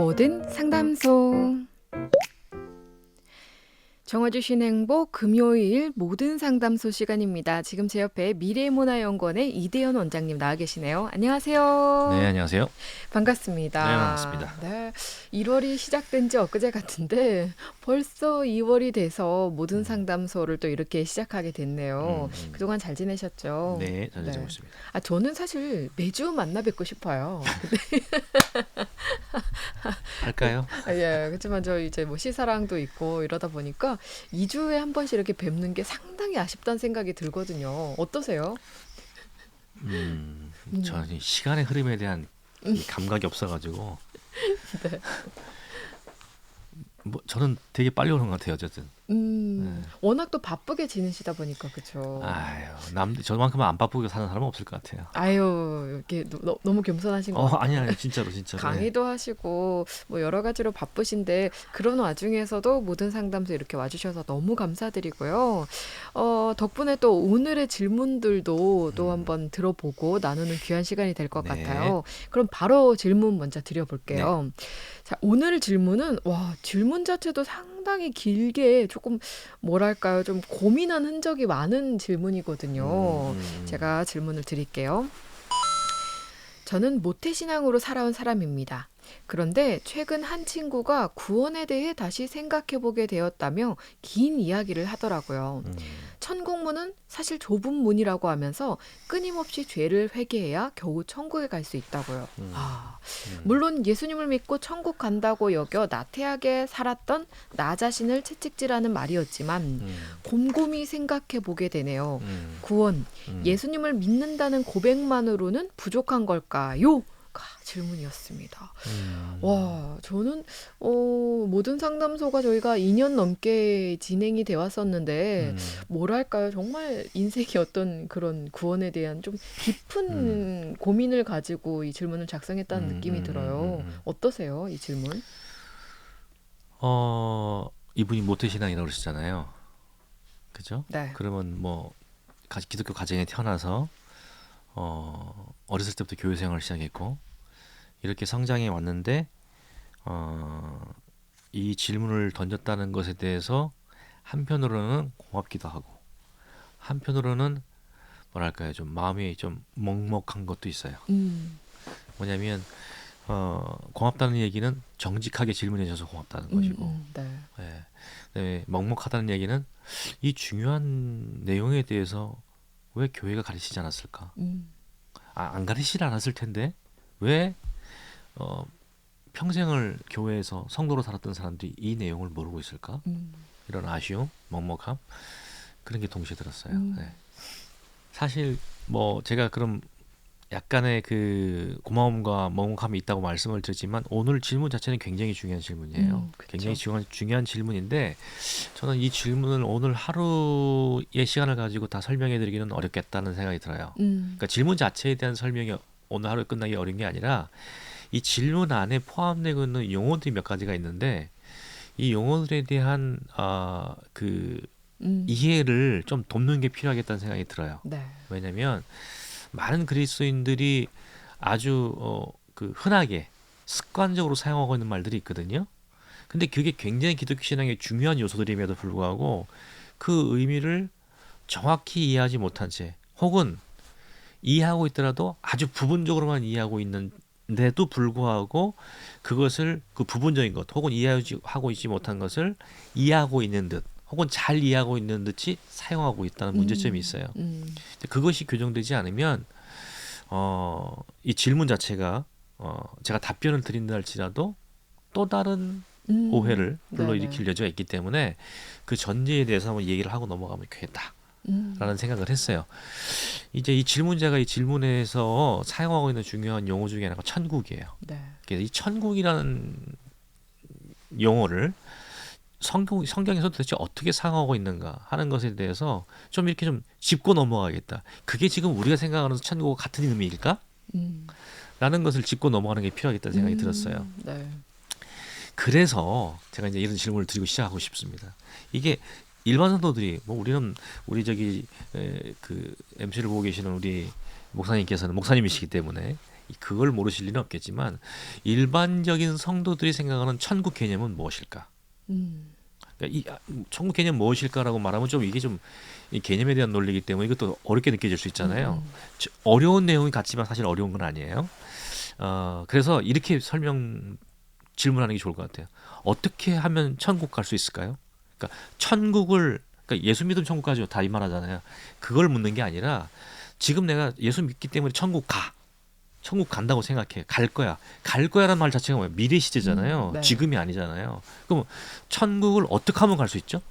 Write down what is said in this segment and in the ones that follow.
모든 상담소 정화주신 행복 금요일 모든 상담소 시간입니다. 지금 제 옆에 미래문화연구원의 이대현 원장님 나와 계시네요. 안녕하세요. 네, 안녕하세요. 반갑습니다. 네, 반갑습니다. 네, 1월이 시작된 지 엊그제 같은데 벌써 2월이 돼서 모든 상담소를 또 이렇게 시작하게 됐네요. 음, 음. 그동안 잘 지내셨죠? 네, 잘 네. 지내고 있습니다. 아, 저는 사실 매주 만나 뵙고 싶어요. 할까요? 아, 예, 그렇지만 저 이제 뭐 시사랑도 있고 이러다 보니까 2주에 한 번씩 이렇게 뵙는 게 상당히 아쉽다는 생각이 들거든요. 어떠세요? 음, 음. 저는 이 시간의 흐름에 대한 이 감각이 없어가지고. 네. 뭐 저는 되게 빨리 오는 것 같아요, 어쨌든. 음, 네. 워낙 또 바쁘게 지내시다 보니까 그렇죠. 아유, 남 저만큼은 안 바쁘게 사는 사람은 없을 것 같아요. 아유, 이렇게 너, 너무 겸손하신 것 어. 아니 아니, 진짜로 진짜로. 네. 강의도 하시고 뭐 여러 가지로 바쁘신데 그런 와중에서도 모든 상담소 이렇게 와 주셔서 너무 감사드리고요. 어, 덕분에 또 오늘의 질문들도 또 음. 한번 들어보고 나누는 귀한 시간이 될 것 네. 같아요. 그럼 바로 질문 먼저 드려 볼게요. 자, 오늘 질문은 와 질문 자체도 상당히 길게 조금 뭐랄까요 좀 고민한 흔적이 많은 질문이거든요. 음, 음. 제가 질문을 드릴게요. 저는 모태신앙으로 살아온 사람입니다. 그런데 최근 한 친구가 구원에 대해 다시 생각해보게 되었다며 긴 이야기를 하더라고요. 음, 천국문은 사실 좁은 문이라고 하면서 끊임없이 죄를 회개해야 겨우 천국에 갈 수 있다고요. 음, 아, 음. 물론 예수님을 믿고 천국 간다고 여겨 나태하게 살았던 나 자신을 채찍질하는 말이었지만 음, 곰곰이 생각해 보게 되네요. 음, 구원, 음. 예수님을 믿는다는 고백만으로는 부족한 걸까요? 가 질문이었습니다. 음. 와, 저는 어, 모든 상담소가 저희가 2년 넘게 진행이 되어 왔었는데 음, 뭐랄까요? 정말 인생의 어떤 그런 구원에 대한 좀 깊은 음. 고민을 가지고 이 질문을 작성했다는 음, 느낌이 음, 들어요. 음, 음. 어떠세요, 이 질문? 어, 이분이 모태 신앙이라고 그러시잖아요. 그죠? 네. 그러면 뭐 가- 기독교 가정에 태어나서 어, 어렸을 때부터 교회 생활을 시작했고 이렇게 성장해 왔는데 어, 이 질문을 던졌다는 것에 대해서 한편으로는 고맙기도 하고 한편으로는 뭐랄까요 좀 마음이 좀 먹먹한 것도 있어요. 음, 뭐냐면 어, 고맙다는 얘기는 정직하게 질문해 줘서 고맙다는 것이고 음, 음, 네. 예. 그다음에 먹먹하다는 얘기는 이 중요한 내용에 대해서 왜 교회가 가르치지 않았을까? 음, 아, 안 가르치지 않았을 텐데 왜 어, 평생을 교회에서 성도로 살았던 사람들이 이 내용을 모르고 있을까? 음, 이런 아쉬움, 먹먹함 그런 게 동시에 들었어요. 음. 네. 사실 뭐 제가 그럼 약간의 그 고마움과 먹먹함이 있다고 말씀을 드렸지만 오늘 질문 자체는 굉장히 중요한 질문이에요. 음. 굉장히 중요한, 중요한 질문인데 저는 이 질문을 오늘 하루의 시간을 가지고 다 설명해 드리기는 어렵겠다는 생각이 들어요. 음, 그러니까 질문 자체에 대한 설명이 오늘 하루에 끝나기 어려운 게 아니라 이 질문 안에 포함되고 있는 용어들이 몇 가지가 있는데 이 용어들에 대한 아, 그 음, 이해를 좀 돕는 게 필요하겠다는 생각이 들어요. 네. 왜냐하면 많은 그리스도인들이 아주 어, 그 흔하게 습관적으로 사용하고 있는 말들이 있거든요. 근데 그게 굉장히 기독교 신앙의 중요한 요소들임에도 불구하고 그 의미를 정확히 이해하지 못한 채 혹은 이해하고 있더라도 아주 부분적으로만 이해하고 있는 데도 불구하고 그것을 그 부분적인 것 혹은 이해하고 있지 못한 것을 이해하고 있는 듯 혹은 잘 이해하고 있는 듯이 사용하고 있다는 문제점이 있어요. 음, 그것이 교정되지 않으면 어, 이 질문 자체가 어, 제가 답변을 드린다 할지라도 또 다른 음, 오해를. 불러일으킬 여지가 있기 때문에 그 전제에 대해서 한번 얘기를 하고 넘어가면 좋겠다 라는 음, 생각을 했어요. 이제 이 질문자가 이 질문에서 사용하고 있는 중요한 용어 중에 하나가 천국이에요. 네. 그래서 이 천국이라는 용어를 성경 성경에서 도대체 어떻게 사용하고 있는가 하는 것에 대해서 좀 이렇게 좀 짚고 넘어가겠다. 그게 지금 우리가 생각하는 천국과 같은 의미일까? 음, 라는 것을 짚고 넘어가는 게 필요하겠다는 생각이 음, 들었어요. 네. 그래서 제가 이제 이런 질문을 드리고 시작하고 싶습니다. 이게 일반 성도들이 뭐 우리는 우리 저기 에, 그 MC를 보고 계시는 우리 목사님께서는 목사님이시기 때문에 그걸 모르실 리는 없겠지만 일반적인 성도들이 생각하는 천국 개념은 무엇일까? 음. 그러니까 이 아, 천국 개념 무엇일까라고 말하면 좀 이게 좀 이 개념에 대한 논리이기 때문에 이것도 어렵게 느껴질 수 있잖아요. 음. 저- 어려운 내용이 같지만 사실 어려운 건 아니에요. 어, 그래서 이렇게 설명 질문하는 게 좋을 것 같아요. 어떻게 하면 천국 갈 수 있을까요? 그러니까 천국을 그러니까 예수 믿으면 천국 가죠. 다이 말하잖아요. 그걸 묻는 게 아니라 지금 내가 예수 믿기 때문에 천국 가. 천국 간다고 생각해. 갈 거야. 갈 거야라는 말 자체가 뭐예요? 미래 시제잖아요. 음, 네. 지금이 아니잖아요. 그럼 천국을 어떻게 하면 갈 수 있죠?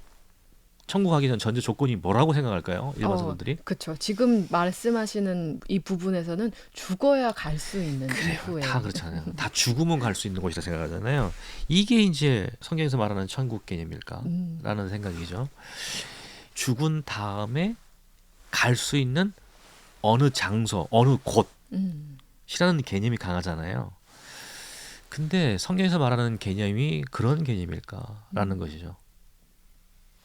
천국 가기 전 전제 조건이 뭐라고 생각할까요? 일반 어, 사람들이? 그렇죠. 지금 말씀하시는 이 부분에서는 죽어야 갈 수 있는 이후에 다 그렇잖아요. 다 죽으면 갈 수 있는 곳이라 생각하잖아요. 이게 이제 성경에서 말하는 천국 개념일까라는 음. 생각이죠. 죽은 다음에 갈 수 있는 어느 장소, 어느 음. 곳이라는 개념이 강하잖아요. 근데 성경에서 말하는 개념이 그런 개념일까라는 음. 것이죠.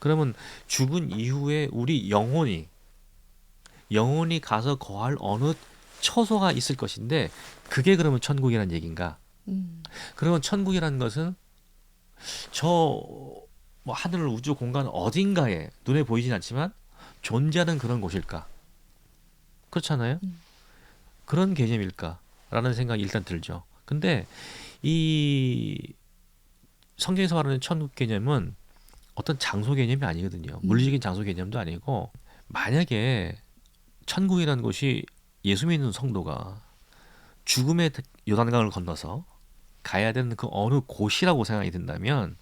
그러면 죽은 이후에 우리 영혼이 영혼이 가서 거할 어느 처소가 있을 것인데 그게 그러면 천국이란 얘기인가? 음. 그러면 천국이라는 것은 저 뭐 하늘 우주 공간 어딘가에 눈에 보이진 않지만 존재하는 그런 곳일까? 그렇잖아요. 음. 그런 개념일까라는 생각이 일단 들죠. 근데 이 성경에서 말하는 천국 개념은 어떤 장소 개념이 아니거든요. 음. 물리적인 장소 개념도 아니고 만약에 천국이라는 곳이 예수 믿는 성도가 죽음의 요단강을 건너서 가야 되는 그 어느 곳이라고 생각이 든다면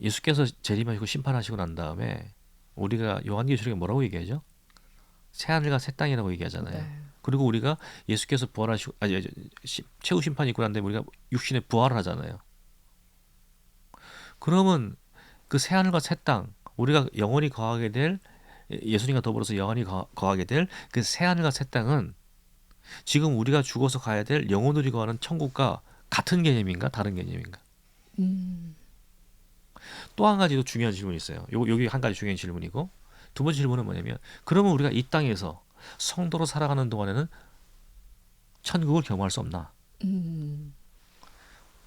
예수께서 재림하시고 심판하시고 난 다음에 우리가 요한계시록에 뭐라고 얘기하죠? 새 하늘과 새 땅이라고 얘기하잖아요. 네. 그리고 우리가 예수께서 부활하시고 아니 최후 심판이 있고 난 다음에 우리가 육신에 부활을 하잖아요. 그러면 그 새 하늘과 새 땅 우리가 영원히 거하게 될 예수님과 더불어서 영원히 거, 거하게 될 그 새 하늘과 새 땅은 지금 우리가 죽어서 가야 될 영혼들이 거하는 천국과 같은 개념인가 다른 개념인가? 음. 또한 가지 도 중요한 질문이 있어요. 요 여기 한 가지 중요한 질문이고 두 번째 질문은 뭐냐면 그러면 우리가 이 땅에서 성도로 살아가는 동안에는 천국을 경험할 수 없나? 음.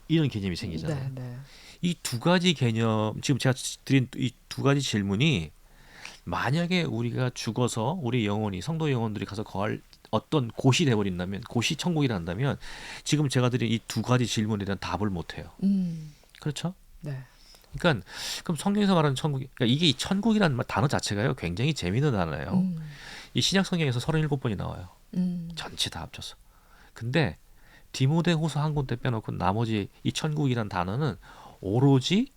이런 개념이 생기잖아요. 네, 네. 이두 가지 개념 지금 제가 드린 이 두 가지 질문이 만약에 우리가 죽어서 우리 영혼이 성도 영혼들이 가서 거할 어떤 곳이 돼버린다면 곳이 천국이란다면 지금 제가 드린 이 두 가지 질문에 대한 답을 못 해요. 음. 그렇죠? 네. 그러니까 그럼 성경에서 말하는 천국, 그러니까 이게 이 천국이라는 말- 단어 자체가요 굉장히 재미있는 단어예요. 음. 이 신약 성경에서 37번이 나와요. 음. 전체 다 합쳐서. 근데 디모데 후서 한 군데 빼놓고 나머지 이 천국이란 단어는 오로지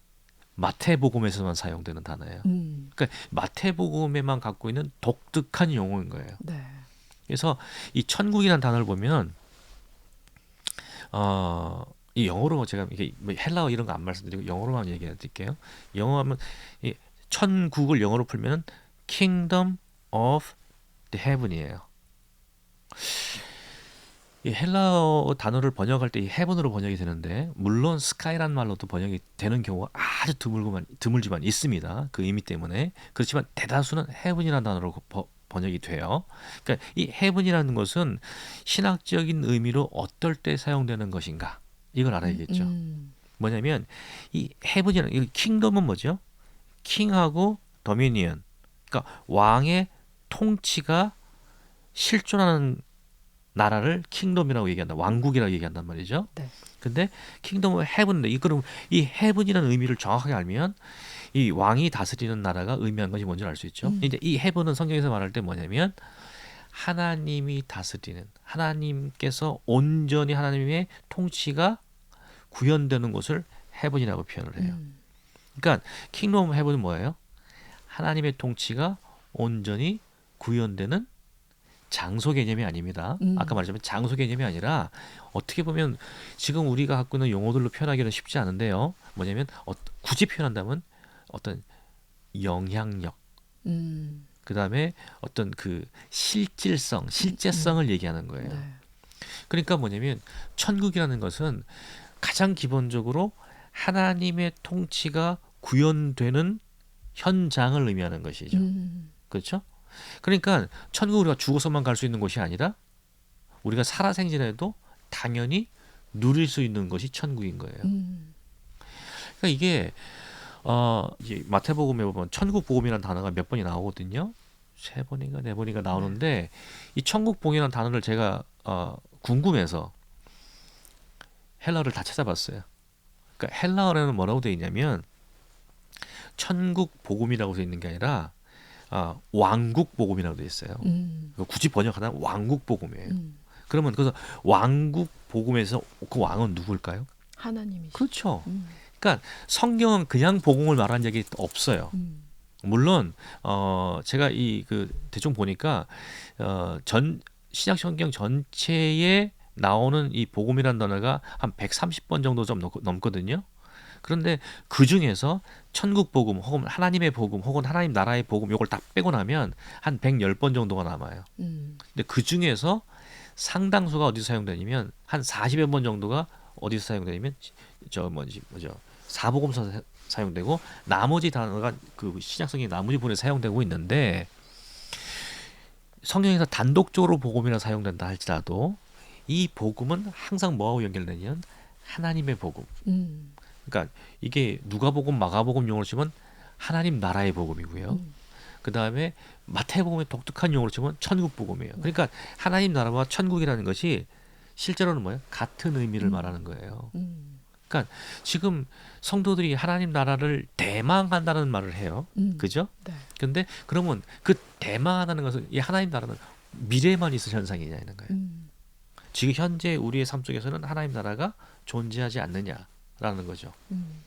마태복음에서만 사용되는 단어예요. 음. 그러니까 마태복음에만 갖고 있는 독특한 용어인 거예요. 네. 그래서 이 천국이라는 단어를 보면 어, 이 영어로 제가 이게 뭐 헬라어 이런 거 안 말씀드리고 영어로만 얘기해 드릴게요. 영어 하면 이 천국을 영어로 풀면 Kingdom of the Heaven이에요. 이 헬라어 단어를 번역할 때이 heaven으로 번역이 되는데 물론 sky란 말로도 번역이 되는 경우가 아주 드물고만 드물지만 있습니다. 그 의미 때문에 그렇지만 대다수는 heaven이라는 단어로 버- 번역이 돼요. 그러니까 이 heaven이라는 것은 신학적인 의미로 어떨 때 사용되는 것인가 이걸 알아야겠죠. 음. 뭐냐면 이 heaven이라는 이 킹덤은 뭐죠? 킹하고 도미니언, 그러니까 왕의 통치가 실존하는 나라를 킹덤이라고 얘기한다. 왕국이라고 얘기한단 말이죠. 네. 근데 킹덤은 헤븐인데 이 그럼 이 헤븐이라는 의미를 정확하게 알면 이 왕이 다스리는 나라가 의미하는 것이 뭔지 알 수 있죠. 음. 이제 이 헤븐은 성경에서 말할 때 뭐냐면 하나님이 다스리는 하나님께서 온전히 하나님의 통치가 구현되는 곳을 헤븐이라고 표현을 해요. 음. 그러니까 킹덤 헤븐은 뭐예요? 하나님의 통치가 온전히 구현되는 장소 개념이 아닙니다. 음. 아까 말했지만 장소 개념이 아니라 어떻게 보면 지금 우리가 갖고 있는 용어들로 표현하기는 쉽지 않은데요. 뭐냐면 어, 굳이 표현한다면 어떤 영향력, 음. 그 다음에 어떤 그 실질성, 실제성을 얘기하는 거예요. 네. 그러니까 뭐냐면 천국이라는 것은 가장 기본적으로 하나님의 통치가 구현되는 현장을 의미하는 것이죠. 음. 그렇죠? 그러니까 천국 우리가 죽어서만 갈 수 있는 곳이 아니라 우리가 살아 생전에도 당연히 누릴 수 있는 것이 천국인 거예요. 음. 그러니까 이게 어 이제 마태복음에 보면 천국 복음이라는 단어가 몇 번이 나오거든요. 세 번인가 네 번인가 나오는데 이 천국 복음이라는 단어를 제가 어 궁금해서 헬라어를 다 찾아봤어요. 그러니까 헬라어에는 뭐라고 돼 있냐면 천국 복음이라고 돼 있는 게 아니라 아, 왕국 복음이라고 돼 있어요. 음. 굳이 번역하면 왕국 복음이에요. 음. 그러면 그래서 왕국 복음에서 그 왕은 누굴까요? 하나님이시. 그렇죠. 음. 그러니까 성경은 그냥 복음을 말한 적이 없어요. 음. 물론 어 제가 이 그 대충 보니까 어전 신약 성경 전체에 나오는 이 복음이라는 단어가 한 130번 정도 좀 넘- 넘거든요. 그런데 그 중에서 천국 복음 혹은 하나님의 복음 혹은 하나님 나라의 복음 요걸 딱 빼고 나면 한 110번 정도가 남아요. 음. 근데 그 중에서 상당수가 어디서 사용되냐면 한 40여 번 정도가 어디서 사용되냐면 저 뭐지 뭐죠 사복음서 사- 사용되고 나머지 단어가 그 신약성경 나머지 부분에 사용되고 있는데 성경에서 단독적으로 복음이라 사용된다 할지라도 이 복음은 항상 뭐하고 연결되냐면 하나님의 복음. 음. 그러니까 이게 누가복음, 마가복음 용어로 치면 하나님 나라의 복음이고요. 음. 그 다음에 마태복음의 독특한 용어로 치면 천국 복음이에요. 그러니까 하나님 나라와 천국이라는 것이 실제로는 뭐예요? 같은 의미를 음. 말하는 거예요. 음. 지금 성도들이 하나님 나라를 대망한다는 말을 해요. 음. 그죠? 네. 근데 그러면 그 대망한다는 것은 이 하나님 나라는 미래에만 있을 현상이냐는 거예요. 음. 지금 현재 우리의 삶 속에서는 하나님 나라가 존재하지 않느냐 라는 거죠. 음.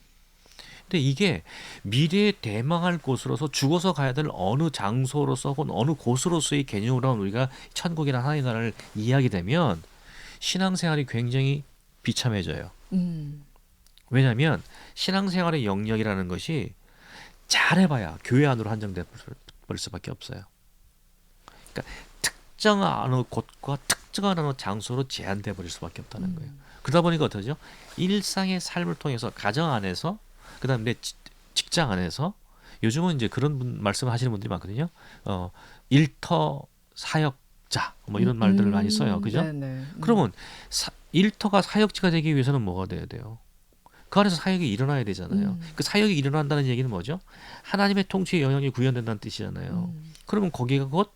근데 이게 미래에 대망할 곳으로서 죽어서 가야 될 어느 장소로서 혹은 어느 곳으로서의 개념으로 우리가 천국이나 하나님 나라를 이해하게 되면 신앙생활이 굉장히 비참해져요. 음. 왜냐하면 신앙생활의 영역이라는 것이 잘해봐야 교회 안으로 버릴 수밖에 없어요. 그러니까 특정한 어느 곳과 특정한 어느 장소로 제한돼 버릴 수밖에 없다는 거예요. 그러다 보니까 어떠죠? 일상의 삶을 통해서 가정 안에서 그다음에 내 지- 직장 안에서 요즘은 이제 그런 분 말씀하시는 분들이 많거든요. 어 일터 사역자 뭐 이런 말들을 많이 써요. 그죠? 네네. 음. 그러면 사, 일터가 사역지가 되기 위해서는 뭐가 돼야 돼요? 그 안에서 사역이 일어나야 되잖아요. 음. 그 사역이 일어난다는 얘기는 뭐죠? 하나님의 통치의 영역이 구현된다는 뜻이잖아요. 음. 그러면 거기가 곧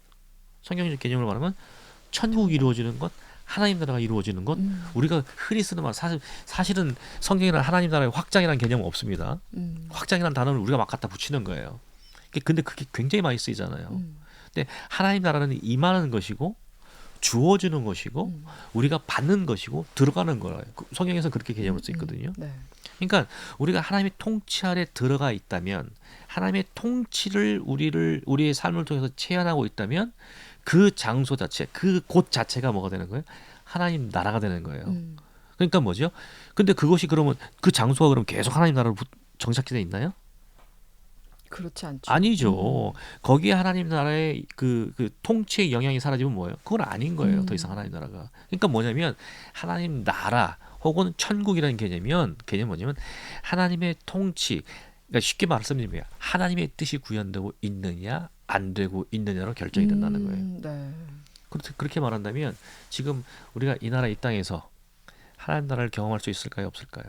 성경적 개념을 말하면 천국이 이루어지는 것, 하나님 나라가 이루어지는 것. 음. 우리가 흔히 쓰는 말 사실 사실은 성경에는 하나님 나라의 확장이라는 개념은 없습니다. 음. 확장이라는 단어를 우리가 막 갖다 붙이는 거예요. 근데 그게 굉장히 많이 쓰이잖아요. 음. 근데 하나님 나라는 임하는 것이고 주어지는 것이고 음. 우리가 받는 것이고 들어가는 거예요. 그 성경에서 그렇게 개념으로 써 있거든요. 네. 그러니까 우리가 하나님의 통치 아래 들어가 있다면 하나님의 통치를 우리를 우리의 삶을 통해서 체현하고 있다면 그 장소 자체, 그 곳 자체가 뭐가 되는 거예요? 하나님 나라가 되는 거예요. 음. 그러니까 뭐죠? 근데 그것이 그러면 그 장소가 그럼 계속 하나님 나라로 부- 정착돼 있나요? 그렇지 않죠. 아니죠. 거기에 하나님 나라의 그, 그 통치의 영향이 사라지면 뭐예요? 그건 아닌 거예요. 음. 더 이상 하나님 나라가. 그러니까 뭐냐면 하나님 나라 혹은 천국이라는 개념이면 개념 뭐냐면 하나님의 통치. 그러니까 쉽게 말씀드리면 하나님의 뜻이 구현되고 있느냐 안 되고 있느냐로 결정이 된다는 거예요. 음, 네. 그렇게 그렇게 말한다면 지금 우리가 이 나라 이 땅에서 하나님 나라를 경험할 수 있을까요, 없을까요?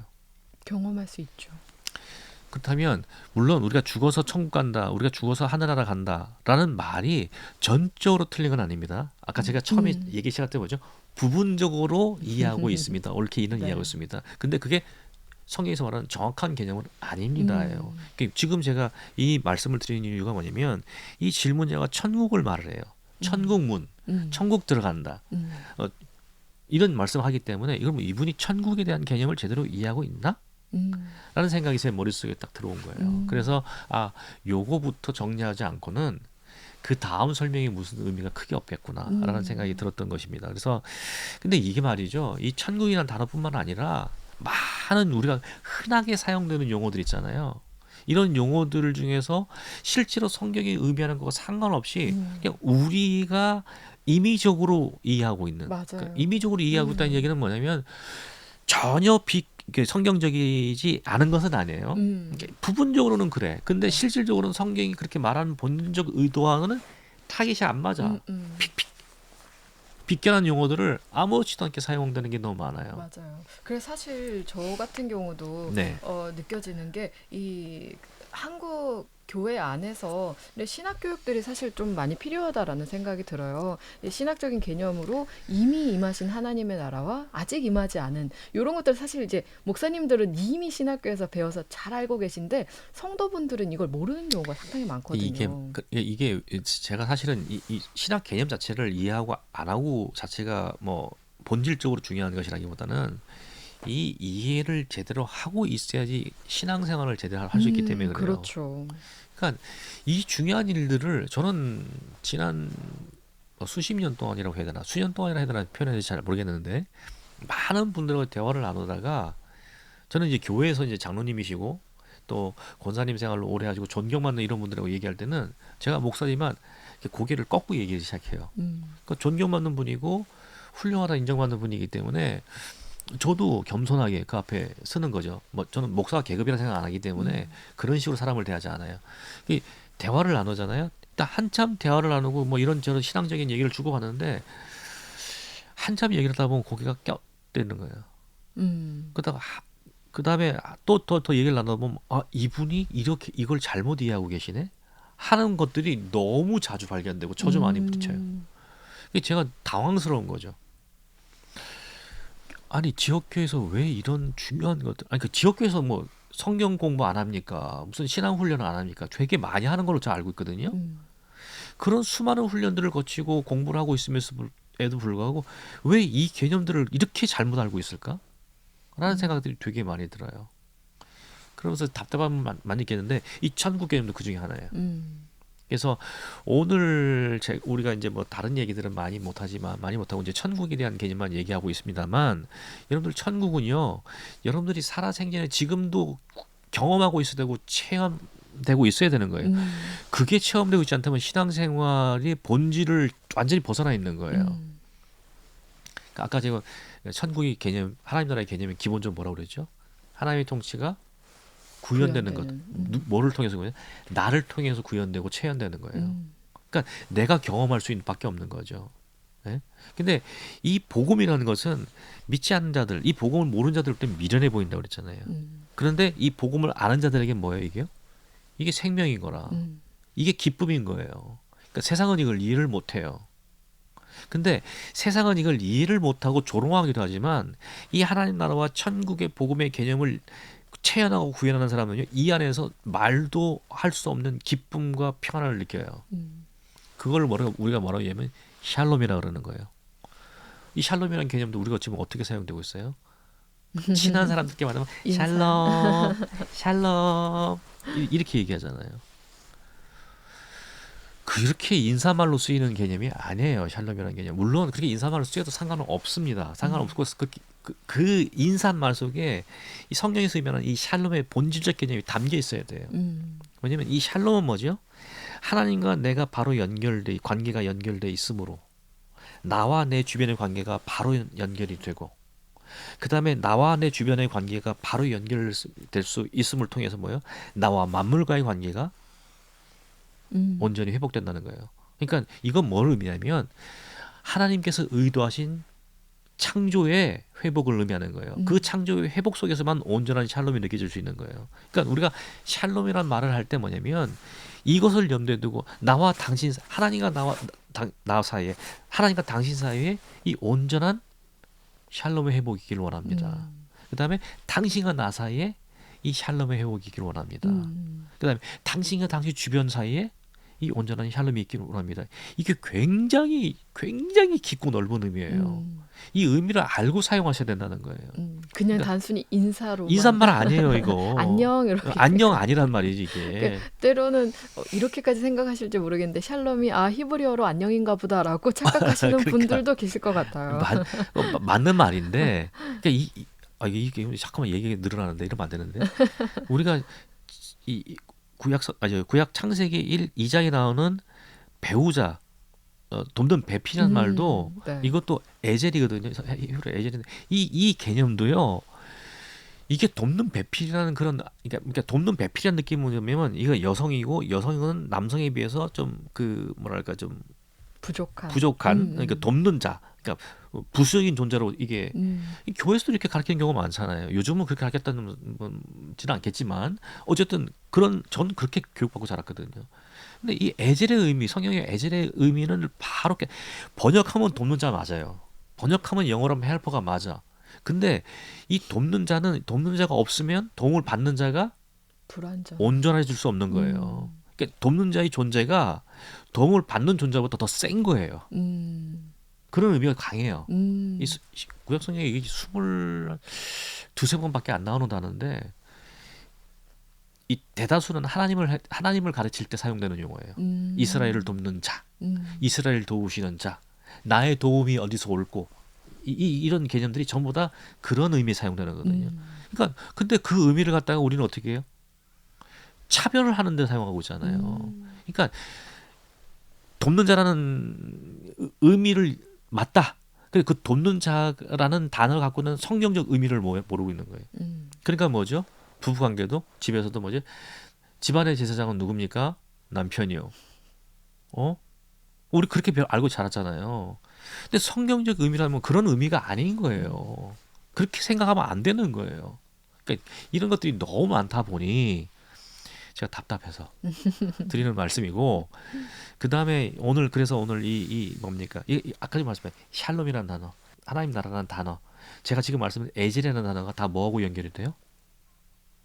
경험할 수 있죠. 그렇다면 물론 우리가 죽어서 천국 간다, 우리가 죽어서 하늘나라 간다라는 말이 전적으로 틀린 건 아닙니다. 아까 제가 처음에 음. 얘기 시작할 때 뭐죠? 부분적으로 이해하고 있습니다. 옳게 이는 네. 이해하고 있습니다. 근데 그게 성경에서 말하는 정확한 개념은 아닙니다예요. 음. 그러니까 지금 제가 이 말씀을 드리는 이유가 뭐냐면 이 질문자가 천국을 말을 해요. 천국문, 음. 천국 들어간다. 음. 이런 말씀을 하기 때문에 이걸 뭐 이분이 천국에 대한 개념을 제대로 이해하고 있나? 음. 라는 생각이 제 머릿속에 딱 들어온 거예요. 음. 그래서 아 요거부터 정리하지 않고는 그 다음 설명이 무슨 의미가 크게 없겠구나라는 음. 생각이 들었던 것입니다. 그래서 근데 이게 말이죠. 이 천국이라는 단어뿐만 아니라 많은 우리가 흔하게 사용되는 용어들 있잖아요. 이런 용어들 중에서 실제로 성경이 의미하는 것과 상관없이 음. 그냥 우리가 임의적으로 이해하고 있는. 그러니까 임의적으로 이해하고 음. 있다는 얘기는 뭐냐면 전혀 비 이게 성경적이지 않은 것은 아니에요. 음. 부분적으로는 그래. 근데 실질적으로는 성경이 그렇게 말하는 본능적 의도와는 타깃이 안 맞아. 음, 음. 비껴난 용어들을 아무렇지도 않게 사용되는 게 너무 많아요. 맞아요. 그래서 사실 저 같은 경우도 네. 어, 느껴지는 게 이 한국 교회 안에서 신학 교육들이 사실 좀 많이 필요하다라는 생각이 들어요. 이 신학적인 개념으로 이미 임하신 하나님의 나라와 아직 임하지 않은 이런 것들 사실 이제 목사님들은 이미 신학교에서 배워서 잘 알고 계신데 성도분들은 이걸 모르는 경우가 상당히 많거든요. 이게 그- 이게 제가 사실은 이, 이 신학 개념 자체를 이해하고 안 하고 자체가 뭐 본질적으로 중요한 것이라기보다는 이 이해를 제대로 하고 있어야지 신앙생활을 제대로 할 수 있기 음, 때문에 그래요. 그렇죠. 그러니까 이 중요한 일들을 저는 지난 뭐 수십 년 동안이라고 해야 되나 수년 동안이라 해야 되나 표현해야 될지 잘 모르겠는데 많은 분들과 대화를 나누다가 저는 이제 교회에서 이제 장로님이시고 또 권사님 생활로 오래 하시고 존경받는 이런 분들하고 얘기할 때는 제가 목사지만 고개를 꺾고 얘기하기 시작해요. 음, 그러니까 존경받는 분이고 훌륭하다 인정받는 분이기 때문에 저도 겸손하게 그 앞에 서는 거죠. 뭐 저는 목사가 계급이라 생각 안 하기 때문에 그런 식으로 사람을 대하지 않아요. 이 대화를 나누잖아요. 일단 한참 대화를 나누고 뭐 이런저런 신앙적인 얘기를 주고 가는데 한참 얘기를 하다 보면 고개가 껴대는 거예요. 음, 그러다가 그 다음에 또 더 더 얘기를 나누다 보면 아 이분이 이렇게 이걸 잘못 이해하고 계시네 하는 것들이 너무 자주 발견되고 처주 많이 부딪혀요. 음, 제가 당황스러운 거죠. 아니 지역교회에서 왜 이런 중요한 것들 아니 그 지역교회에서 뭐 성경 공부 안 합니까? 무슨 신앙 훈련을 안 합니까? 되게 많이 하는 걸로 제가 알고 있거든요. 음. 그런 수많은 훈련들을 거치고 공부를 하고 있음에도 불구하고 왜 이 개념들을 이렇게 잘못 알고 있을까? 라는 음. 생각들이 되게 많이 들어요. 그러면서 답답함을 많- 많이 느끼는데 이 천국 개념도 그 중에 하나예요. 음. 그래서 오늘 제 우리가 이제 뭐 다른 얘기들은 많이 못하지만 많이 못하고 이제 천국에 대한 개념만 얘기하고 있습니다만 여러분들 천국은요 여러분들이 살아생전에 지금도 경험하고 있어야 되고 체험되고 있어야 되는 거예요. 음. 그게 체험되고 있지 않다면 신앙생활의 본질을 완전히 벗어나 있는 거예요. 음. 그러니까 아까 제가 천국의 개념 하나님 나라의 개념이 기본적으로 뭐라고 그랬죠? 하나님의 통치가 구현되는 것. 구현되는, 음. 누- 뭐를 통해서 구현? 나를 통해서 구현되고 체현되는 거예요. 음. 내가 경험할 수 있는 밖에 없는 거죠. 예? 근데 이 복음이라는 것은 믿지 않는 자들, 이 복음을 모르는 자들 때문에 미련해 보인다고 그랬잖아요. 음. 그런데 이 복음을 아는 자들에게 뭐예요, 이게요? 이게 생명인 거라. 음. 이게 기쁨인 거예요. 그러니까 세상은 이걸 이해를 못 해요. 근데 세상은 이걸 이해를 못하고 조롱하기도 하지만 이 하나님 나라와 천국의 복음의 개념을 체현하고 구현하는 사람은요, 이 안에서 말도 할 수 없는 기쁨과 평안을 느껴요. 음. 그걸 뭐라고 우리가 뭐라고 얘기하면 샬롬이라 그러는 거예요. 이 샬롬이라는 개념도 우리가 지금 어떻게 사용되고 있어요? 친한 사람들께 만나면. 샬롬, 샬롬 이- 이렇게 얘기하잖아요. 그렇게 인사말로 쓰이는 개념이 아니에요. 샬롬이라는 개념. 물론 그렇게 인사말로 쓰여도 상관은 없습니다. 상관없고 그, 그, 그 인사말 속에 이 성경에서 의미하는 이 샬롬의 본질적 개념이 담겨 있어야 돼요. 음. 왜냐면 이 샬롬은 뭐죠? 하나님과 내가 바로 연결돼 관계가 연결돼 있으므로 나와 내 주변의 관계가 바로 연- 연결이 되고 그 다음에 나와 내 주변의 관계가 바로 연결될 수 있음을 통해서 뭐요? 나와 만물과의 관계가 음. 온전히 회복된다는 거예요. 그러니까 이건 뭘 의미하면 하나님께서 의도하신 창조의 회복을 의미하는 거예요. 음. 그 창조의 회복 속에서만 온전한 샬롬이 느껴질 수 있는 거예요. 그러니까 우리가 샬롬이란 말을 할 때 뭐냐면 이것을 염두에 두고 나와 당신 하나님과 나와 당, 나 사이에 하나님과 당신 사이에 이 온전한 샬롬의 회복이 있기를 원합니다. 음. 그다음에 당신과 나 사이에 이 샬롬의 회복이 있기를 원합니다. 음. 그다음에 당신과 당신 주변 사이에 이 온전한 샬롬이 있기를 원합니다. 이게 굉장히 굉장히 깊고 넓은 의미예요. 음. 이 의미를 알고 사용하셔야 된다는 거예요. 음. 그냥 그러니까 단순히 인사로 인사말 아니에요, 이거. 안녕 이렇게 안녕 아니란 말이지 이게. 때로는 어, 이렇게까지 생각하실지 모르겠는데 샬롬이 아 히브리어로 안녕인가 보다라고 착각하시는 그러니까. 분들도 계실 것 같아요. 맞, 어, 마- 맞는 말인데 그러니까 이, 이- 아, 이게 잠깐만 얘기 늘어나는데 이러면 안 되는데 우리가 이, 이 구약 서- 아니 구약 창세기 1, 2장에 나오는 배우자 어, 돕는 배필이라는 음, 말도 네. 이것도 에젤이거든요. 에젤인데 이 이 개념도요. 이게 돕는 배필이라는 그런 그러니까, 그러니까 돕는 배필이라는 느낌은 뭐냐면 이거 여성이고 여성은 남성에 비해서 좀 그 뭐랄까 좀 부족한 부족한 음, 음. 그러니까 돕는 자 그러니까 부수적인 존재로 이게 음. 이 교회에서도 이렇게 가르치는 경우가 많잖아요. 요즘은 그렇게 가르쳤다는 지는 않겠지만 어쨌든 그런 전 그렇게 교육받고 자랐거든요. 근데 이 에젤의 의미, 성경의 에젤의 의미는 바로 이렇게 번역하면 돕는 자 맞아요. 번역하면 영어로 하면 헬퍼가 맞아. 근데 이 돕는 자는 돕는 자가 없으면 도움을 받는 자가 불완전. 온전해질 수 없는 거예요. 음. 그러니까 돕는 자의 존재가 도움을 받는 존재보다 더 센 거예요. 음. 그런 의미가 강해요. 음. 이 구약 성경에 이게 스물 두세 번밖에 안 나오는 단어인데 이 대다수는 하나님을 해- 하나님을 가르칠 때 사용되는 용어예요. 음. 이스라엘을 돕는 자, 음. 이스라엘 도우시는 자, 나의 도움이 어디서 올고 이, 이 이런 개념들이 전부 다 그런 의미에 사용되는 거거든요. 음. 그러니까 근데 그 의미를 갖다가 우리는 어떻게 해요? 차별을 하는데 사용하고 있잖아요. 음. 그러니까 돕는 자라는 의- 의미를 맞다. 근데 그 돕는 자라는 단어를 갖고는 성경적 의미를 모- 모르고 있는 거예요. 음. 그러니까 뭐죠? 부부 관계도 집에서도 뭐지? 집안의 제사장은 누굽니까? 남편이요. 어? 우리 그렇게 별- 알고 자랐잖아요. 근데 성경적 의미라면 그런 의미가 아닌 거예요. 그렇게 생각하면 안 되는 거예요. 그러니까 이런 것들이 너무 많다 보니 제가 답답해서 드리는 말씀이고 그 다음에 오늘 그래서 오늘 이, 이 뭡니까? 이, 이 아까 말씀한 샬롬이라는 단어, 하나님 나라라는 단어, 제가 지금 말씀드린 에젤이라는 단어가 다 뭐하고 연결이 돼요?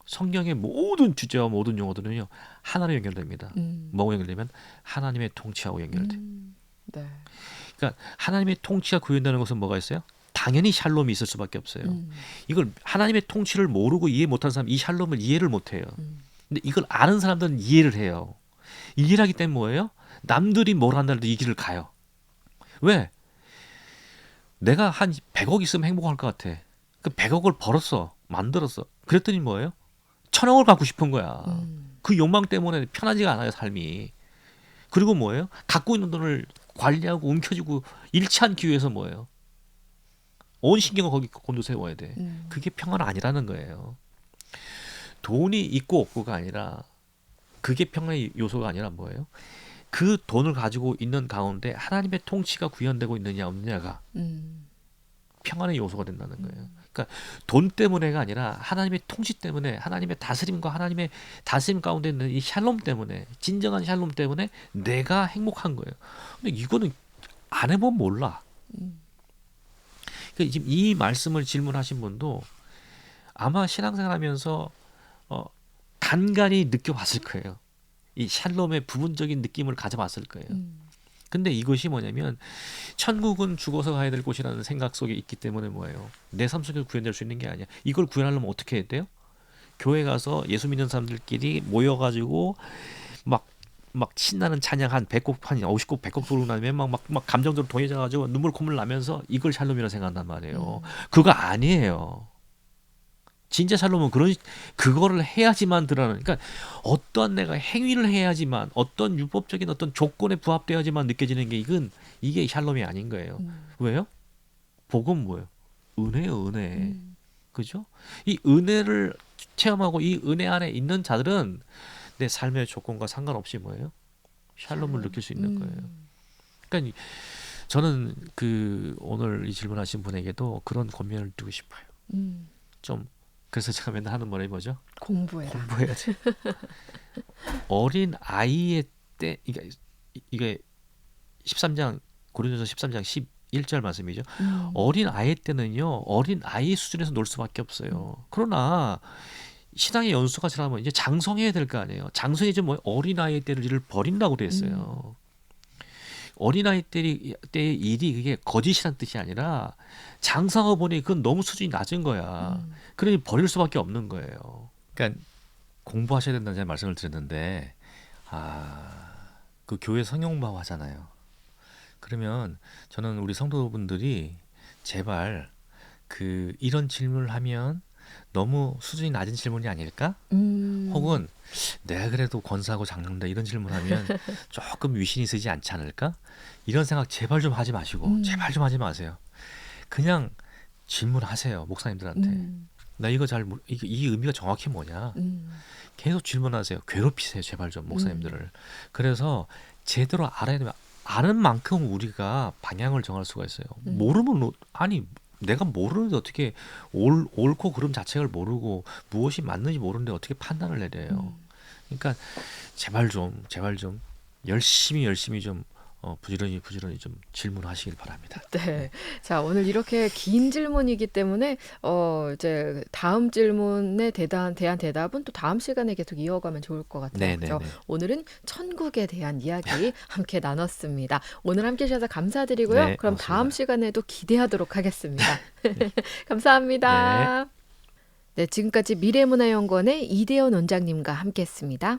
성경의 모든 주제와 모든 용어들은요 하나로 연결됩니다. 음. 뭐하고 연결되면 하나님의 통치하고 연결돼. 요 음. 네. 그러니까 하나님의 통치가 구현되는 것은 뭐가 있어요? 당연히 샬롬이 있을 수밖에 없어요. 음. 이걸 하나님의 통치를 모르고 이해 못한 사람 이 샬롬을 이해를 못해요. 음. 근데 이걸 아는 사람들은 이해를 해요. 이해를 하기 때문에 뭐예요? 남들이 뭘 한다고 이 길을 가요. 왜? 내가 한 100억 있으면 행복할 것 같아. 그 100억을 벌었어. 만들었어. 그랬더니 뭐예요? 천억을 갖고 싶은 거야. 음. 그 욕망 때문에 편하지가 않아요, 삶이. 그리고 뭐예요? 갖고 있는 돈을 관리하고 움켜쥐고 잃지 않기 위해서 뭐예요? 온 신경을 거기 곤두세워야 돼. 음. 그게 평화는 아니라는 거예요. 돈이 있고 없고가 아니라 그게 평화의 요소가 아니라 뭐예요? 그 돈을 가지고 있는 가운데 하나님의 통치가 구현되고 있느냐 없느냐가 음. 평안의 요소가 된다는 거예요. 그러니까 돈 때문에가 아니라 하나님의 통치 때문에 하나님의 다스림과 하나님의 다스림 가운데 있는 이 샬롬 때문에 진정한 샬롬 때문에 내가 행복한 거예요. 근데 이거는 안 해보면 몰라. 음. 그러니까 지금 이 말씀을 질문하신 분도 아마 신앙생활하면서 어, 간간히 느껴봤을 거예요. 이 샬롬의 부분적인 느낌을 가져봤을 거예요. 음. 근데 이것이 뭐냐면 천국은 죽어서 가야 될 곳이라는 생각 속에 있기 때문에 뭐예요? 내 삶 속에서 구현될 수 있는 게 아니야. 이걸 구현하려면 어떻게 해야 돼요? 교회 가서 예수 믿는 사람들끼리 모여가지고 막 막 신나는 찬양 한 100곡 한 50곡 100곡 부르고 나면 막 막 막 감정적으로 동해져 가지고 눈물 콧물 나면서 이걸 샬롬이라 생각한단 말이에요. 그거 아니에요. 진짜 샬롬은 그런 그거를 해야지만 드러나는 그러니까 어떠한 내가 행위를 해야지만 어떤 율법적인 어떤 조건에 부합돼야지만 느껴지는 게 이건 이게 샬롬이 아닌 거예요. 음. 왜요? 복은 뭐예요? 은혜요, 은혜. 음. 그죠? 이 은혜를 체험하고 이 은혜 안에 있는 자들은 내 삶의 조건과 상관없이 뭐예요? 샬롬을 느낄 수 있는 거예요. 음. 그러니까 이- 저는 그 오늘 이 질문하신 분에게도 그런 권면을 드리고 싶어요. 음. 좀 그래서 제가 맨날 하는 말이 뭐죠? 공부해라. 공부해야지. 어린 아이의 때 이게 이게 13장 고린도서 13장 11절 말씀이죠. 음. 어린 아이 때는요. 어린 아이 수준에서 놀 수밖에 없어요. 그러나 신앙의 연수가 지나면 이제 장성해야 될 거 아니에요. 장성이 뭐 어린 아이 때를 버린다고 돼 있어요. 어린 아이 때의 때의 일이 그게 거짓이란 뜻이 아니라 장성하고 보니 그건 너무 수준이 낮은 거야. 음. 그러니 버릴 수밖에 없는 거예요. 그러니까 공부하셔야 된다는 제가 말씀을 드렸는데 아, 그 교회 성형바오 하잖아요. 그러면 저는 우리 성도분들이 제발 그 이런 질문을 하면 너무 수준이 낮은 질문이 아닐까? 음. 혹은 내가 그래도 권사하고 장로인데 이런 질문하면 조금 위신이 쓰지 않지 않을까? 이런 생각 제발 좀 하지 마시고 음. 제발 좀 하지 마세요. 그냥 질문하세요 목사님들한테. 음. 나 이거 잘 모르, 이, 이 의미가 정확히 뭐냐? 음. 계속 질문하세요. 괴롭히세요, 제발 좀 목사님들을. 그래서 제대로 알아야 되면 아는 만큼 우리가 방향을 정할 수가 있어요. 음. 모르면 어- 아니 내가 모르는데 어떻게 옳, 옳고 그름 자체를 모르고 무엇이 맞는지 모르는데 어떻게 판단을 내려요. 음. 그러니까 제발 좀 제발 좀 열심히 열심히 좀 어, 부지런히 부지런히 좀 질문하시길 바랍니다. 네. 자, 오늘 이렇게 긴 질문이기 때문에 어 이제 다음 질문에 대한 대한 대답은 또 다음 시간에 계속 이어가면 좋을 것 같아요. 네, 네, 그죠? 네. 오늘은 천국에 대한 이야기 함께 나눴습니다. 오늘 함께 해 주셔서 감사드리고요. 네, 그럼 고맙습니다. 다음 시간에도 기대하도록 하겠습니다. 감사합니다. 네, 지금까지 미래문화연구원의 이대원 원장님과 함께했습니다.